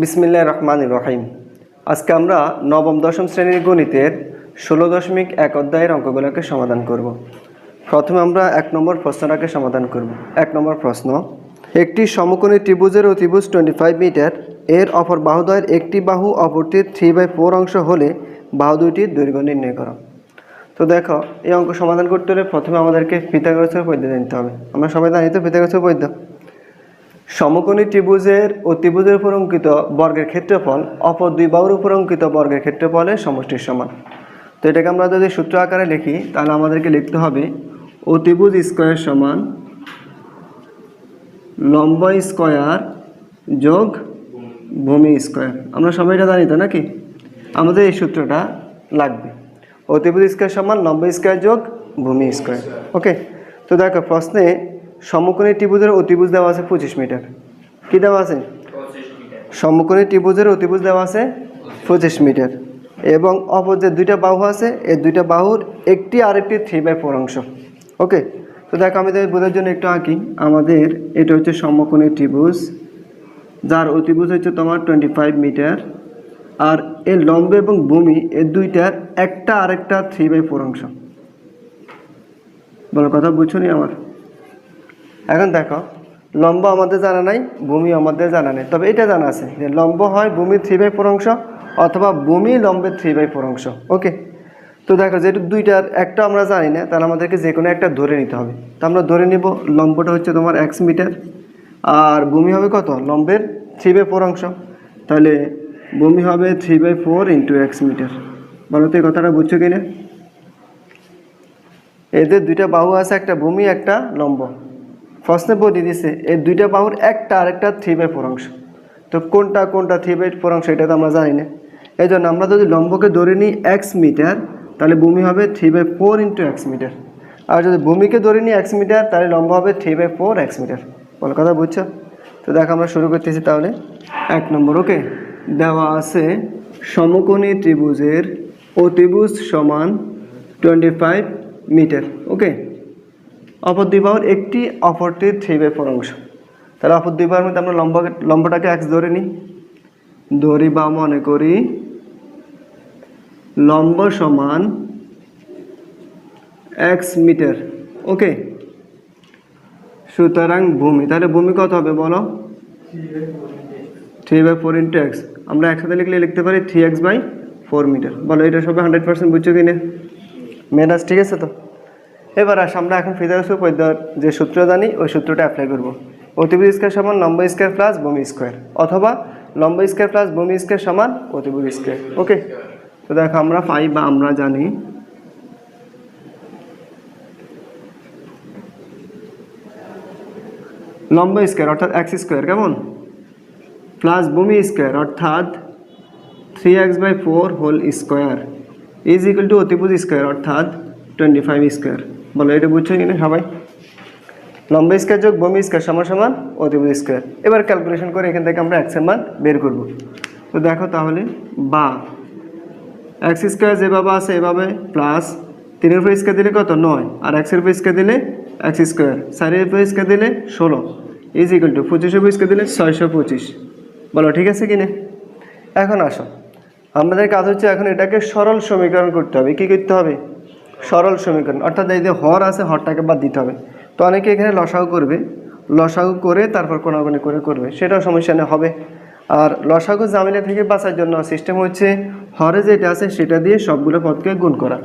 বিসমিল্লাহ রহমান রহিম। আজকে আমরা নবম, দশম শ্রেণির গণিতের ষোলো দশমিক এক অধ্যায়ের অঙ্কগুলোকে সমাধান করব। প্রথমে আমরা এক নম্বর প্রশ্নটাকে সমাধান করব। এক নম্বর প্রশ্ন, একটি সমকোণী ত্রিভুজের অতিভুজ টোয়েন্টি ফাইভ মিটার, এর অপর বাহুদয়ের একটি বাহু অপরটির থ্রি বাই ফোর অংশ হলে বাহু দুইটির দৈর্ঘ্য নির্ণয় করো। তো দেখো, এই অঙ্ক সমাধান করতে হলে প্রথমে আমাদেরকে পিথাগোরাসের পদ্ধতি জানতে হবে। আমরা সবাই জানি তো পিথাগোরাসের পদ্ধতি? সমকোণী ত্রিভুজের ও ত্রিভুজের উপর অঙ্কিত বর্গের ক্ষেত্রফল, অপর দুই বাহুর উপর অঙ্কিত বর্গের ক্ষেত্রফলের সমষ্টির সমান। তো এটাকে আমরা যদি সূত্র আকারে লিখি, তাহলে আমাদেরকে লিখতে হবে ও অতিভুজ স্কোয়ার সমান লম্ব স্কোয়ার যোগ ভূমি স্কোয়ার। আমরা সবাই এটা জানি তো নাকি? আমাদের এই সূত্রটা লাগবে। অতিভুজ স্কোয়ার সমান লম্ব স্কোয়ার যোগ ভূমি স্কোয়ার। ওকে? তো দেখো, প্রশ্নে সমকোণী ত্রিভুজের অতিভুজ দেওয়া আছে পঁচিশ মিটার। কী দেওয়া আছে? সমকোণী ত্রিভুজের অতিভুজ দেওয়া আছে পঁচিশ মিটার। এবং অপর যে দুইটা বাহু আছে এই দুইটা বাহুর একটি আরেকটি থ্রি বাই ফোর অংশ। ওকে তো দেখো আমি তাদের বোঝার জন্য একটু আঁকি। আমাদের এটা হচ্ছে সমকোণী ত্রিভুজ যার অতিভুজ হচ্ছে তোমার টোয়েন্টি ফাইভ মিটার। আর এর লম্ব এবং ভূমি এর দুইটার একটা আরেকটা থ্রি বাই ফোর অংশ। বলো কথা বুঝছ নি আমার? এখন দেখো, লম্ব আমাদের জানা নাই, ভূমি আমাদের জানা নেই। তবে এটা জানা আছে যে লম্ব হয় ভূমির থ্রি বাই ফোর অংশ অথবা ভূমি লম্বের থ্রি বাই ফোর অংশ ওকে তো দেখো, যেহেতু দুইটার একটা আমরা জানি না, তাহলে আমাদেরকে যে কোনো একটা ধরে নিতে হবে। তো আমরা ধরে নিব, লম্বটা হচ্ছে তোমার এক্স মিটার আর ভূমি হবে কত? লম্বের থ্রি বাই ফোর অংশ। তাহলে ভূমি হবে three by four into x metre বলো তো এই কথাটা বুঝছ কিনা? এদের দুইটা বাহু আছে, একটা ভূমি, একটা লম্ব। প্রশ্নে বলে দিছে এই দুইটা বাহুর একটা আরেকটা থ্রি বাই ফোর অংশ। তো কোনটা কোনটা থ্রি বাই ফোর অংশ এটা তো আমরা জানি না। এই জন্য আমরা যদি লম্বকে ধরে নিই এক্স মিটার তাহলে ভূমি হবে three by four into x metre আর যদি ভূমিকে ধরে নিই এক্স মিটার তাহলে লম্ব হবে three by four x metre বলো, কথা বুঝছ? তো দেখো আমরা শুরু করতেছি তাহলে। এক নম্বর ওকে দেওয়া আছে সমকোণী ত্রিভুজের অতিভুজ সমান টোয়েন্টি ফাইভ মিটার ওকে অপর দুই বাহুর একটি, অপরটির থ্রি বাই ফোর অংশ। তাহলে অপর দুই বাহুর মধ্যে আমরা লম্বা লম্বটাকে এক্স ধরে নিই। ধরি বা মনে করি লম্ব সমান এক্স মিটার। ওকে সুতরাং ভূমি। তাহলে ভূমি কত হবে বলো? Three by four into x আমরা একসাথে লিখলে লিখতে পারি three x by four metre বলো এটা সবাই হান্ড্রেড পার্সেন্ট বুঝছ কিনা? মেনাস ঠিক আছে তো? এবার আস, আমরা এখন ফিজারসু পদ্ধতির যে সূত্র জানি, ওই সূত্রটা অ্যাপ্লাই করব। অতিভুজ স্কোয়ার সমান লম্ব স্কোয়ার প্লাস বমি স্কোয়ার অথবা লম্ব স্কোয়ার প্লাস বমি স্কোয়ার সমান অতিভুজ স্কোয়ার ওকে তো দেখো, আমরা পাই বা আমরা জানি, লম্ব স্কোয়ার অর্থাৎ এক্স স্কোয়ার কেমন? প্লাস বমি স্কোয়ার অর্থাৎ three x by four whole square is equal to অতিভুজ স্কোয়ার অর্থাৎ টোয়েন্টি ফাইভ স্কোয়ার বলো, এটা বুঝছ কিনা সবাই? লম্ব স্কোয়ার যোগ ভূমি স্কোয়ার সমান সমান অতিভুজ স্কোয়ার। এবার ক্যালকুলেশন করে এখান থেকে আমরা এক্সের মান বের করব। তো দেখো তাহলে, বা এক্স স্কোয়ার যেভাবে আছে এভাবে প্লাস তিনের উপর স্কোয়ার দিলে কত? নয়। আর এক্সের উপর স্কোয়ার দিলে এক্স স্কোয়ার। চারের উপর স্কোয়ার দিলে ষোলো। ইজ ইকুয়াল টু পঁচিশের উপর স্কোয়ার দিলে ছয়শো পঁচিশ। বলো, ঠিক আছে কিনে? এখন আসো। আমাদের কাজ হচ্ছে এখন এটাকে সরল সমীকরণ করতে হবে। কি করতে হবে? সরল সমীকরণ। অর্থাৎ এই যে হর আছে, হরটাকে বাদ দিতে হবে। তো অনেকে এখানে লসাগু করবে। লসাগু করে তারপর কোনাগুনি করে করবে। সেটাও সমস্যা নেই, হবে। আর লসাগু জামিলা থেকে বাঁচার জন্য সিস্টেম হচ্ছে হরে যেটা আছে, সেটা দিয়ে সবগুলো পদকে গুণ করা।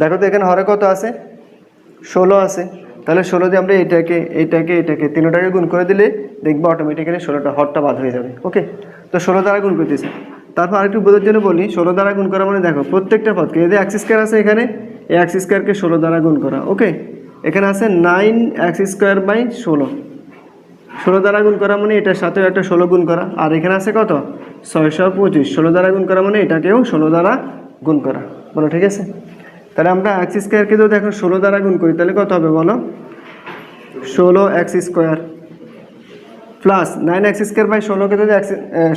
দেখো তো এখানে হরে কত আছে? ষোলো আছে। তাহলে ষোলো দিয়ে আমরা এটাকে এটাকে এটাকে তিনোটাকে গুণ করে দিলে দেখব অটোমেটিক্যালি ষোলোটা হরটা বাদ হয়ে যাবে। ওকে? তো ষোলো দ্বারা গুণ করতেছে। তারপর আরেকটু বোঝার জন্য বলি, ষোলো দ্বারা গুণ করা মানে দেখো প্রত্যেকটা পদকে যদি এক্স স্কোয়ার আছে এখানে এই এক্স স্কোয়ারকে ষোলো দ্বারা গুণ করা। ওকে? এখানে আছে নাইন এক্স স্কোয়ার বাই ষোলো। ষোলো দ্বারা গুণ করা মানে এটার সাথেও একটা ষোলো গুণ করা। আর এখানে আছে কত? ছয়শো পঁচিশ। ষোলো দ্বারা গুণ করা মানে এটাকেও ষোলো দ্বারা গুণ করা। বলো, ঠিক আছে? তাহলে আমরা এক্স স্কোয়ারকে যদি এখন ষোলো দ্বারা গুণ করি, তাহলে কত হবে বলো? ষোলো x square plus nine x square by ষোলোকে যদি এক্স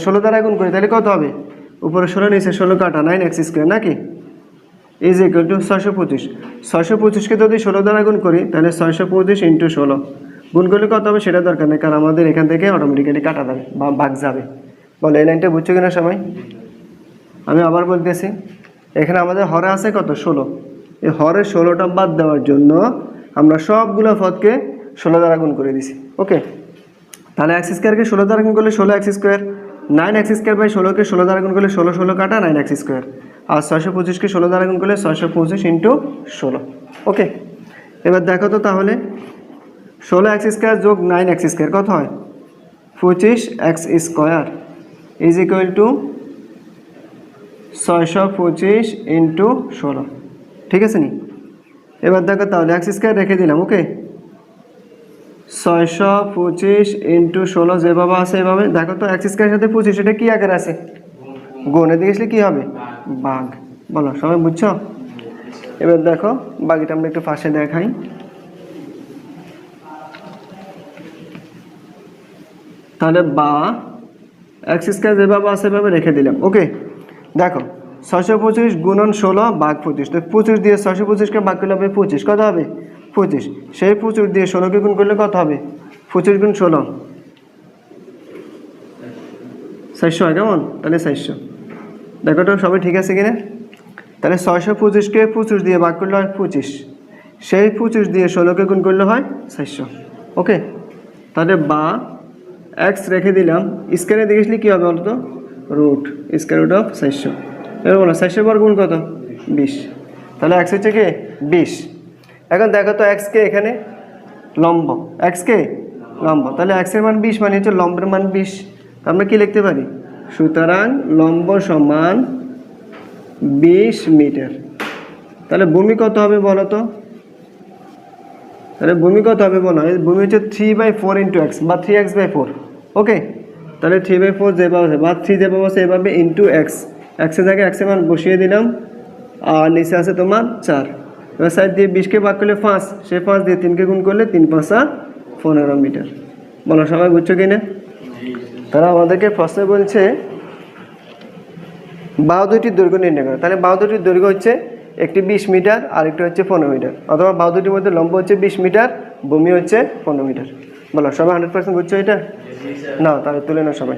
ষোলো দ্বারা গুণ করি, তাহলে কত হবে? উপরে ষোলো, নিচে ষোলো কাটা। নাইন এক্স স্কোয়ার নাকি? ইজ ইকুয়াল টু ছয়শো পঁচিশ। ছয়শো পঁচিশকে যদি ষোলো দ্বারা গুণ করি, তাহলে ছয়শো পঁচিশ ইন্টু ষোলো। গুণ করলে কত হবে সেটা দরকার নেই, কারণ আমাদের এখান থেকে অটোমেটিক্যালি কাটা যাবে বা ভাগ যাবে। বলো, এই লাইনটা বুঝছ কিনা সবাই? আমি আবার বলতেছি, এখানে আমাদের হরে আছে কত? ষোলো। এই হরে ষোলোটা বাদ দেওয়ার জন্য আমরা সবগুলো পদকে ষোলো দ্বারা গুণ করে দিছি, ওকে? তাহলে এক্স স্কোয়ারকে ষোলো দ্বারা গুণ করলে ষোলো x square nine x square by ষোলোকে ষোলো দ্বারা গুণ করলে ষোলো ষোলো কাটা নাইন এক্স স্কোয়ার আর ছয়শো পঁচিশকে ষোলো দ্বারা গুণ করলে ছয়শো পঁচিশ ইন্টু ষোলো। ওকে, এবার দেখো তো তাহলে, ষোলো এক্স স্কোয়ার যোগ নাইন এক্স স্কোয়ার কত হয়? পঁচিশ x square is equal to ছয়শো পঁচিশ ইন্টু ষোলো। ঠিক আছে নি? এবার দেখো তাহলে এক্স স্কোয়ার রেখে দিলাম, ওকে? ছয়শো পঁচিশ ইন্টু ষোলো যেভাবে আছে এভাবে, দেখো তো এক্স স্কোয়ারের সাথে পঁচিশ, এটা কী আকার আছে? গুণে দিয়ে গেলে কী হবে? বাঘ। বলো, সবাই বুঝছ? এবার দেখো বাকিটা আমরা একটু পাশে দেখাই। তাহলে বা স্কোয়ার যেভাবে আছে সেভাবে রেখে দিলাম। ওকে দেখো ছশো পঁচিশ গুণন ষোলো, বাঘ পঁচিশ। তো পঁচিশ দিয়ে ছশো পঁচিশকে বাঘ করলে হবে পঁচিশ। কত হবে? পঁচিশ। সেই পঁচিশ দিয়ে ষোলোকে গুণ করলে কত হবে? পঁচিশ গুণ ষোলো। চারশো হয় কেমন? তাহলে চারশো। দেখো তো, সবাই ঠিক আছে কিনা? তাহলে ছয়শো পঁচিশকে পঁচিশ দিয়ে ভাগ করলে হয় পঁচিশ। সেই পঁচিশ দিয়ে ষোলোকে গুণ করলে হয় চারশো। ওকে? তাহলে বা এক্স রেখে দিলাম। স্কোয়ারে দেখেছিলি কী হবে বলতো? রুট স্কোয়ার রুট অফ চারশো। এবার বলো চারশো বার গুণ কত? বিশ। তাহলে এক্স হচ্ছে কি? বিশ। এখন দেখো তো এক্সকে এখানে? লম্ব। এক্সকে লম্ব। তাহলে এক্সের মান বিশ মানে হচ্ছে লম্বের মান বিশ। আমরা কি লিখতে পারি? সুতরাং লম্ব সমান বিশ মিটার। তাহলে ভূমি কত হবে বলো তো তাহলে ভূমি কত হবে বলো? ভূমি হচ্ছে three by four into x বা three x by four okay তাহলে থ্রি বাই ফোর যেভাবে আছে, বা থ্রি যেভাবে আছে, এভাবে ইন্টু এক্স এক্সের জায়গায় এক্সের মান বসিয়ে দিলাম, আর নিচে আছে তোমার চার। এবার সাইড দিয়ে বিশকে ভাগ করলে পাঁচ, সে পাঁচ দিয়ে তিনকে গুণ করলে তিন পাঁচা পনেরো মিটার। বলো, সবাই বুঝছ কিনা? তারা আমাদেরকে প্রশ্নে বলছে বাউ দুটি দৈর্ঘ্য নির্ণয় করে। তাহলে বাউ দুটির দৈর্ঘ্য হচ্ছে একটি বিশ মিটার আরেকটি হচ্ছে পনেরো মিটার। অথবা বাউ দুটির মধ্যে লম্ব হচ্ছে বিশ মিটার বমি হচ্ছে পনেরো মিটার। বলো সবাই হান্ড্রেড পার্সেন্ট বুঝছ এটা? না তাহলে তুলে না সবাই।